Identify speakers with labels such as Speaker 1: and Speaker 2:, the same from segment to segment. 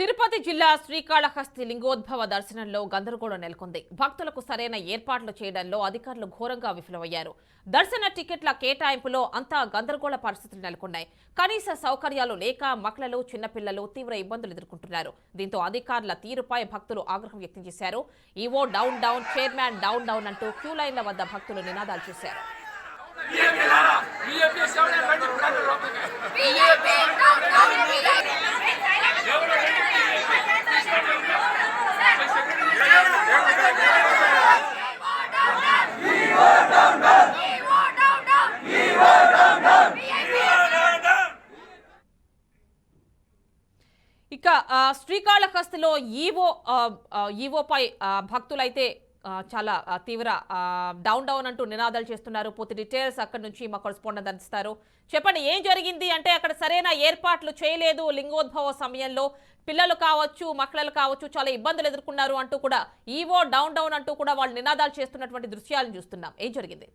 Speaker 1: తిరుపతి జిల్లా శ్రీకాళహస్తి లింగోద్భవ దర్శనంలో గందరగోళం నెలకొంది. భక్తులకు సరైన ఏర్పాట్లు చేయడంలో అధికారులు ఘోరంగా విఫలమయ్యారు. దర్శన టికెట్ల కేటాయింపులో అంతా గందరగోళ పరిస్థితులు నెలకొన్నాయి. కనీస సౌకర్యాలు లేక మహిళలు చిన్నపిల్లలు తీవ్ర ఇబ్బందులు ఎదుర్కొంటున్నారు. దీంతో అధికారుల తీరుపై భక్తులు ఆగ్రహం వ్యక్తం చేశారు. EO down down chairman down down అంటూ క్యూ లైన్ల వద్ద భక్తులు నినాదాలు చేశారు. ఇక శ్రీకాళహస్తిలో ఈవో ఈవోపై భక్తులైతే చాలా తీవ్ర డౌన్ డౌన్ అంటూ నినాదాలు చేస్తున్నారు. పూర్తి డీటెయిల్స్ అక్కడ నుంచి మా కొరస్పాండెంట్ అందిస్తారు. చెప్పండి ఏం జరిగింది? అంటే అక్కడ సరైన ఏర్పాట్లు చేయలేదు లింగోద్భవ సమయంలో. పిల్లలు కావచ్చు మహిళలు కావచ్చు చాలా ఇబ్బందులు ఎదుర్కొన్నారు అంటూ కూడా ఈవో డౌన్ డౌన్ అంటూ కూడా వాళ్ళు నినాదాలు చేస్తున్నటువంటి దృశ్యాలను చూస్తున్నాం. ఏం జరిగింది?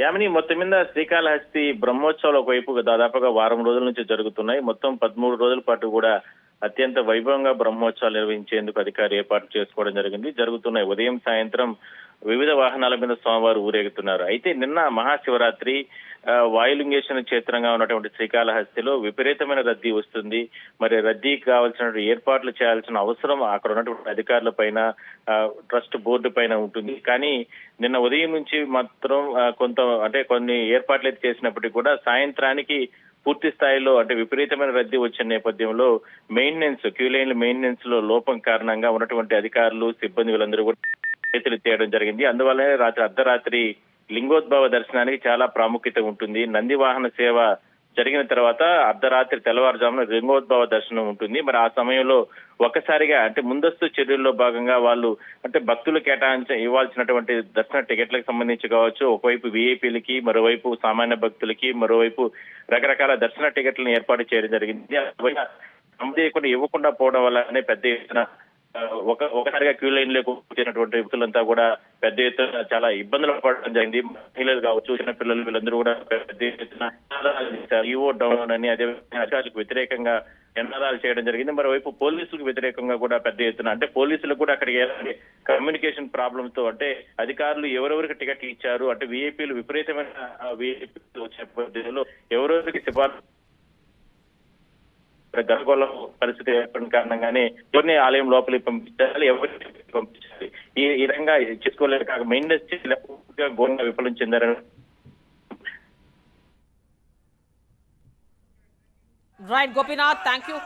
Speaker 2: యామిని మొత్తం మీద శ్రీకాళహస్తి బ్రహ్మోత్సవాలు ఒకవైపు దాదాపుగా వారం రోజుల నుంచి జరుగుతున్నాయి. మొత్తం పదమూడు రోజుల పాటు కూడా అత్యంత వైభవంగా బ్రహ్మోత్సవాలు నిర్వహించేందుకు అధికారులు ఏర్పాటు చేసుకోవడం జరిగింది. జరుగుతున్నాయి ఉదయం సాయంత్రం వివిధ వాహనాల మీద స్వామివారు ఊరేగుతున్నారు. అయితే నిన్న మహాశివరాత్రి వాయులింగేశ్వర క్షేత్రంగా ఉన్నటువంటి శ్రీకాళహస్తిలో విపరీతమైన రద్దీ వస్తుంది. మరి రద్దీకి కావాల్సిన ఏర్పాట్లు చేయాల్సిన అవసరం అక్కడ ఉన్నటువంటి అధికారుల పైన ట్రస్ట్ బోర్డు పైన ఉంటుంది. కానీ నిన్న ఉదయం నుంచి మాత్రం కొంత అంటే కొన్ని ఏర్పాట్లు అయితే చేసినప్పటికీ కూడా సాయంత్రానికి పూర్తి స్థాయిలో అంటే విపరీతమైన రద్దీ వచ్చిన నేపథ్యంలో మెయింటెనెన్స్ క్యూ లైన్ల మెయింటెనెన్స్లో లోపం కారణంగా ఉన్నటువంటి అధికారులు సిబ్బంది వీళ్ళందరూ కూడా చేతులు చేయడం జరిగింది. అందువల్లనే రాత్రి అర్ధరాత్రి లింగోద్భవ దర్శనానికి చాలా ప్రాముఖ్యత ఉంటుంది. నంది వాహన సేవ జరిగిన తర్వాత అర్ధరాత్రి తెల్లవారుజామున లింగోద్భవ దర్శనం ఉంటుంది. మరి ఆ సమయంలో ఒక్కసారిగా అంటే ముందస్తు చర్యల్లో భాగంగా వాళ్ళు అంటే భక్తులు కేటాయించ ఇవ్వాల్సినటువంటి దర్శన టికెట్లకు సంబంధించి కావచ్చు ఒకవైపు విఐపీలకి మరోవైపు సామాన్య భక్తులకి మరోవైపు రకరకాల దర్శన టికెట్లను ఏర్పాటు చేయడం జరిగింది. ఇవ్వకుండా పోవడం వల్లనే పెద్ద ఎత్తున ఒక ఒకసారిగా క్యూ లైన్లో కూర్చున్నటువంటి వ్యక్తులంతా కూడా పెద్ద ఎత్తున చాలా ఇబ్బందులు పడడం జరిగింది. మహిళలు కావచ్చు చిన్న పిల్లలు వీళ్ళందరూ కూడా పెద్ద ఎత్తున ఈవో డౌన్ అని అదే అధికారులకు వ్యతిరేకంగా నినాదాలు చేయడం జరిగింది. మరోవైపు పోలీసులకు వ్యతిరేకంగా కూడా పెద్ద ఎత్తున అంటే పోలీసులకు కూడా అక్కడికి ఎలాంటి కమ్యూనికేషన్ ప్రాబ్లమ్తో అంటే అధికారులు ఎవరెవరికి టికెట్లు ఇచ్చారు అంటే విఐపీలు విపరీతమైన విఐపీలు వచ్చే ఎవరెవరికి సిఫార్సు గందరగోళం పరిస్థితి ఏర్పడిన కారణంగానే ఎవరిని ఆలయం లోపలికి పంపించాలి ఎవరిని పంపించాలి. ఈ విధంగా చేసుకోలేక మెయింటెనెన్స్ చేయలేక ఘోరంగా విఫలం చెందారని
Speaker 1: రైట్ గోపీనాథ్ థ్యాంక్ యూ